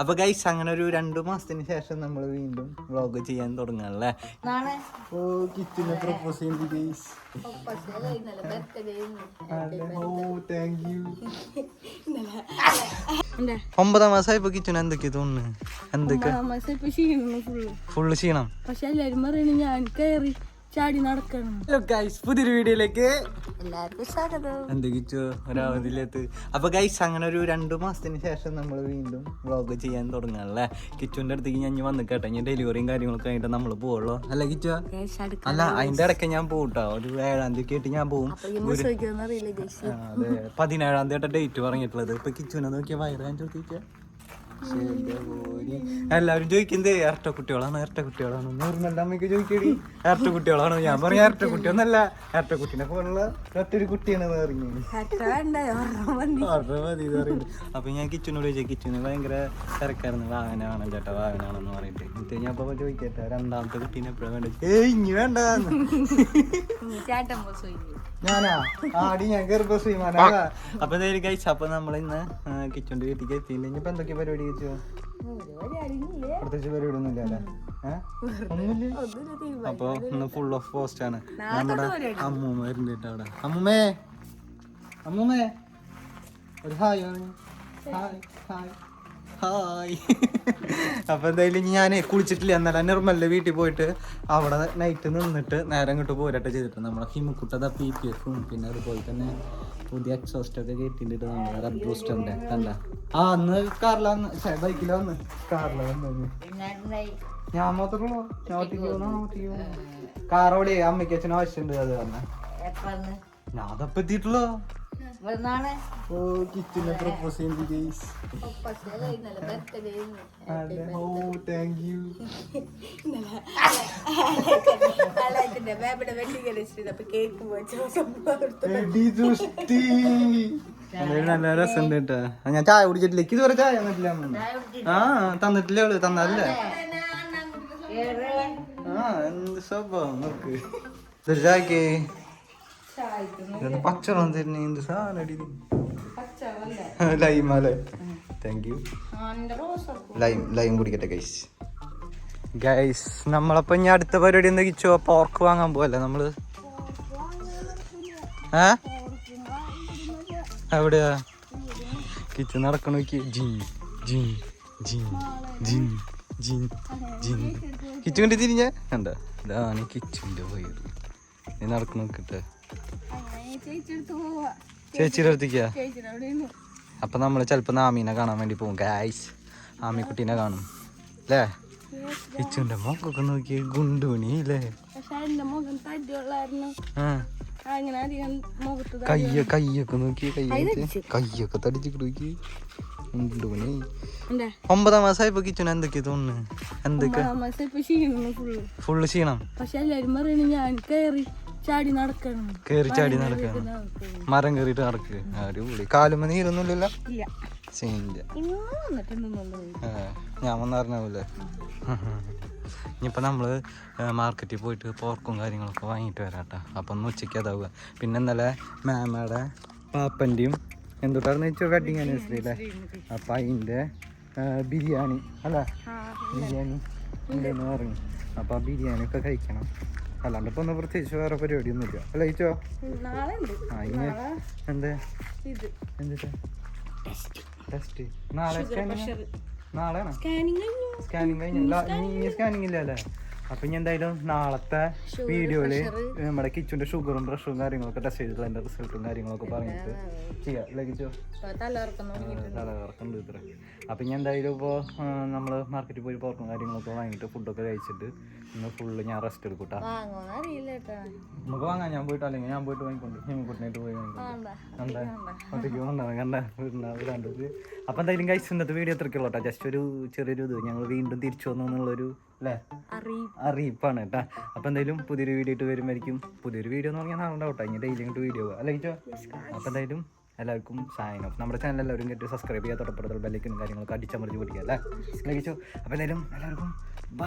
അപ്പൊ ഗൈസ് അങ്ങനെ ഒരു രണ്ടു മാസത്തിന് ശേഷം നമ്മൾ വീണ്ടും വ്ളോഗ് ചെയ്യാൻ തുടങ്ങാനല്ലേ അല്ലേ? ഓ കിച്ചനെ പ്രപ്പോസ് ഗൈസ് ഒമ്പതാം മാസമായപ്പോ കിച്ചന് എന്തൊക്കെയാ തോന്നുന്നു? എന്തൊക്കെ? ഫുള്ള് ക്ഷീണം? പക്ഷെ എല്ലാരും പറയണ ഞാൻ കയറി ചാടി നടക്കണം. ഹലോ ഗൈസ് പുതിയൊരു വീഡിയോയിലേക്ക് എല്ലാവർക്കും സ്വാഗതം. എന്ത് കിച്ചു ഒരാവതിലെത്ത് അപ്പൊ ഗൈസ് അങ്ങനെ ഒരു രണ്ടു മാസത്തിന് ശേഷം നമ്മൾ വീണ്ടും വ്ളോഗ് ചെയ്യാൻ തുടങ്ങാനല്ലേ കിച്ചുവിന്റെ അടുത്തേക്ക് ഞാൻ വന്ന് കേട്ടെ ഞാൻ ഡെലിവറിയും കാര്യങ്ങളൊക്കെ ആയിട്ട് നമ്മൾ പോവുള്ളൂ. അല്ല കിച്ചു? അല്ല അതിന്റെ ഇടയ്ക്ക് ഞാൻ പോകും കേട്ടോ ഒരു ഏഴാം തീയതി ആയിട്ട് ഞാൻ പോകും പതിനേഴാം തീയതി ഡേറ്റ് പറഞ്ഞിട്ടുള്ളത്. ഇപ്പൊ കിച്ചുവിനെ നോക്കിയ വയറാൻ ചോദിച്ചാ എല്ലാവരും ചോദിക്കുന്നത് ഇരട്ട കുട്ടികളാണ്? ഇരട്ട കുട്ടികളാണ്? നൂറിനല്ല അമ്മയ്ക്ക് ചോദിക്കടി ഇരട്ട കുട്ടികളാണോ? ഞാൻ പറഞ്ഞ ഇരട്ട കുട്ടിയൊന്നല്ല. ഇരട്ട കുട്ടീനെ പോലുള്ള ഒറ്റൊരു കുട്ടിയാണ് പറഞ്ഞത് മതി. പറയുന്നത് അപ്പൊ ഞാൻ കിച്ചനോട് ചോദിച്ചു കിച്ചന് ഭയങ്കര തിരക്കായിരുന്നു. വാഹനമാണ് ചേട്ടാ വാഹനമാണെന്ന് പറഞ്ഞിട്ട്. എന്നിട്ട് ഞാൻ അപ്പൊ ചോദിക്കട്ടെ രണ്ടാമത്തെ കുട്ടീനെ എപ്പോഴാണ് വേണ്ടത് ഏയ് ഇനി ഞാനാ? ആടി ഞാൻ ഗർഭശ്രീമാനാ അപ്പൊ എന്തായാലും കഴിച്ച അപ്പൊ നമ്മളിന്ന് കിച്ചന്റെ വീട്ടിലേക്ക് എത്തിയില്ല. ഇപ്പൊ എന്തൊക്കെ പരിപാടി? കഴിച്ചോ പ്രത്യേകിച്ച് പരിപാടി ഒന്നും ഇല്ല ഏഹ് ഒന്നുമില്ല അപ്പൊ ഇന്ന് ഫുൾ ഓഫ് പോസ്റ്റ് ആണ്. നമ്മുടെ അമ്മൂമ്മ വരുന്നുണ്ട് അവിടെ. അമ്മൂമ്മേ അമ്മൂമ്മേ. ഒരു ഹായ് ഹായ് ഹായ് ഹായ് അപ്പൊ എന്തായാലും ഞാൻ കുളിച്ചിട്ടില്ല. എന്നാലും നിർമ്മലിന്റെ വീട്ടിൽ പോയിട്ട് അവിടെ നൈറ്റ് നിന്നിട്ട് നേരം ഇങ്ങോട്ട് പോരട്ടെ ചെയ്തിട്ട് നമ്മളെ ഹിമക്കുട്ടത പി പി എഫും പിന്നെ അതുപോലെ തന്നെ പുതിയ എക്സോസ്റ്റ് ഒക്കെ കയറ്റിട്ട് റെഡ് ബൂസ്റ്ററിന്റെ കണ്ട? ആ അന്ന് കാറിലാന്ന് ബൈക്കില വന്ന്. കാറില വന്ന് ഞാൻ മാത്രമേ കാറോടെ അമ്മയ്ക്ക് അച്ഛനും ആവശ്യമുണ്ട്. അത് പറഞ്ഞ. ഞാൻ അതപ്പോ എത്തിയിട്ടുള്ളോ നാളെ ഓ കിച്ചനെ പ്രപ്പോസ് ഗൈസ് ഓ താങ്ക് യു നല്ല രസം കേട്ടോ. ഞാൻ ചായ കുടിച്ചിട്ടില്ല. എനിക്ക് ഇതുവരെ ചായ തന്നിട്ടില്ല ആ തന്നിട്ടില്ല അവൾ? തന്നല്ലേ ആ എന്ത് സ്വഭാവം നോക്ക് ചായക്ക്? ഇതൊന്ന് പച്ചവെള്ളം തരുന്ന എന്ത് സാധനം ലൈം അല്ലേ താങ്ക് യു ലൈം ലൈം കുടിക്കട്ടെ ഗൈസ് ഗൈസ് നമ്മളപ്പോ ഇനി അടുത്ത പരിപാടി എന്താ കിച്ചോ? പോർക്ക് വാങ്ങാൻ പോവല്ലേ നമ്മൾ? ഏ? എവിടെയാ? കിച്ചൺ നടക്കണ നോക്കി. ജിൻ ജിൻ ജിൻ ജിൻ ജിൻ ജിൻ കിച്ചു കണ്ടി തിരിഞ്ഞ? എന്താ ഇതാണ് കിച്ചുവിന്റെ വയറ്. നീ നടക്കണ നോക്കിട്ടെ ചേച്ചിയുടെ അടുത്തേക്കാ? അപ്പൊ നമ്മൾ ചെലപ്പോ ആമീനെ കാണാൻ വേണ്ടി പോകും ഗായ്സ് ആമിക്കുട്ടീനെ കാണും. അല്ലേ കിച്ചുവിന്റെ മോക്കൊക്കെ നോക്കി ഗുണ്ടുണി അല്ലേ കയ്യ കയ്യൊക്കെ നോക്കി കയ്യൊക്കെ കയ്യൊക്കെ തടിച്ചിട്ട് നോക്കി ഗുണ്ടുണി എന്താ? ഒമ്പതാം മാസമായപ്പോ കിച്ചുന് എന്തൊക്കെയാ തോന്നുന്നു? എന്തൊക്കെ? ഫുള്ള് ക്ഷീണം? പക്ഷെ എല്ലാരും പറയണ ഞാൻ കയറി. ചാടി നടക്കണം. കേറി ചാടി നടക്കാണ്. മരം കേറിട്ട് നടക്കുക അടിപൊളി. കാലുമ നീരൊന്നുമില്ലല്ലോ? സീനില്ല. ഞാൻ വന്നറിഞ്ഞാവൂലേ ഇനിയിപ്പോൾ നമ്മൾ മാർക്കറ്റിൽ പോയിട്ട് പോർക്കും കാര്യങ്ങളൊക്കെ വാങ്ങിയിട്ട് വരാട്ടോ. അപ്പം ഒന്ന് ഉച്ചയ്ക്ക് അതാവുക. പിന്നെ ഇന്നലെ മാമയുടെ പാപ്പന്റെയും എന്തുട്ടായിരുന്നു വെച്ചോ കട്ടിങ് ആനിവേഴ്സറി അല്ലേ? അപ്പം അതിന്റെ ബിരിയാണി. അല്ല ബിരിയാണി. ഉണ്ടെന്ന് പറഞ്ഞു. അപ്പോൾ ആ ബിരിയാണി ഒക്കെ കഴിക്കണം. അല്ലാണ്ട് ഇപ്പൊ ഒന്നും പ്രത്യേകിച്ച് വേറെ പരിപാടിയൊന്നുമില്ല. അല്ല ഉണ്ട് ആ ഇനി എന്താ? എന്തിട്ടാ ടെസ്റ്റ് നാളെ സ്കാനിങ് നാളെയാണോ? സ്കാനിങ് കഴിഞ്ഞു. സ്കാനിങ് കഴിഞ്ഞില്ല ഇനി സ്കാനിങ് ഇല്ല അല്ലേ? അപ്പൊ ഇനി എന്തായാലും നാളത്തെ വീഡിയോയിൽ നമ്മുടെ കിച്ചുന്റെ ഷുഗറും പ്രഷറും കാര്യങ്ങളൊക്കെ ടെസ്റ്റ് ചെയ്തിട്ടുള്ള അതിന്റെ റിസൾട്ടും കാര്യങ്ങളൊക്കെ പറഞ്ഞിട്ട് ചെയ്യാം. ഇത്ര. അപ്പൊ ഇനി എന്തായാലും ഇപ്പോ നമ്മൾ മാർക്കറ്റിൽ പോയി പോർക്കും കാര്യങ്ങളൊക്കെ വാങ്ങിയിട്ട് ഫുഡൊക്കെ കഴിച്ചിട്ട് ഇന്ന് ഫുള്ള് ഞാൻ റെസ്റ്റ് കേട്ടാ നമുക്ക് വാങ്ങാം ഞാൻ പോയിട്ട് അല്ലെങ്കിൽ ഞാൻ പോയിട്ട് വാങ്ങിക്കൊണ്ട് ഹിമിക്കുട്ടിനായിട്ട് പോയി കണ്ട? അപ്പൊ എന്തായാലും കഴിച്ചു ഇന്നത്തെ വീഡിയോ എത്രക്കുള്ളൂ കേട്ടോ. ജസ്റ്റ് ഒരു ചെറിയൊരു ഇത്. ഞങ്ങൾ വീണ്ടും തിരിച്ചു വന്നു എന്നുള്ളൊരു അല്ലേ അറിയിപ്പാണ് കേട്ടാ. അപ്പൊ എന്തായാലും പുതിയൊരു വീഡിയോ ഇട്ട് വരുമായിരിക്കും. പുതിയൊരു വീഡിയോ എന്ന് പറഞ്ഞാൽ നാളെ ഉണ്ടാവട്ടെ. ഇനി ഡെയിലി ഇങ്ങോട്ട് വീഡിയോ അല്ലേ ചോ അപ്പൊ എന്തായാലും എല്ലാവർക്കും സൈൻ ഓഫ് നമ്മുടെ ചാനൽ എല്ലാവരും കേട്ട് സബ്സ്ക്രൈബ് ചെയ്യാത്തോടൊപ്പം തൊട്ടപ്പുറത്തുള്ള ബെല്ലിക്കും കാര്യങ്ങളൊക്കെ അടിച്ചമർത്തി പിടിക്കുക അല്ലേ? ലഭിച്ചു അപ്പൊ എന്തായാലും എല്ലാവർക്കും バイ